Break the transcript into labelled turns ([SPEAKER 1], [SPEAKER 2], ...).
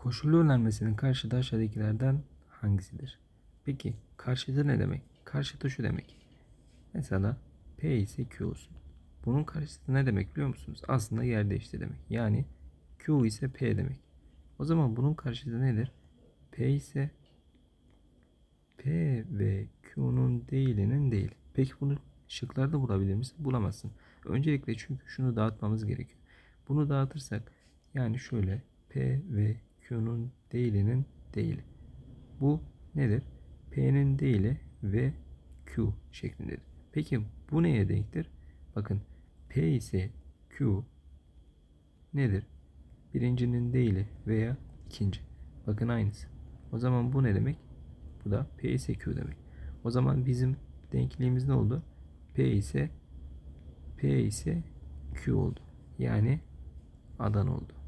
[SPEAKER 1] Koşullu önermesinin karşıtı aşağıdakilerden hangisidir? Peki karşıtı ne demek? Karşıtı şu demek. Mesela P ise Q olsun. Bunun karşıtı ne demek biliyor musunuz? Aslında yer değişti demek. Yani Q ise P demek. O zaman bunun karşıtı nedir? P ise P ve Q'nun değilinin değil. Peki bunu şıklarda bulabilir misin? Bulamazsın. Öncelikle çünkü şunu dağıtmamız gerekiyor. Bunu dağıtırsak yani şöyle P ve Q'nun değilinin değili. Bu nedir? P'nin değili ve Q şeklindedir. Peki bu neye denktir? Bakın P ise Q nedir? Birincinin değili veya ikinci. Bakın aynısı. O zaman bu ne demek? Bu da P ise Q demek. O zaman bizim denkliğimiz ne oldu? P ise P ise Q oldu. Yani Adan oldu.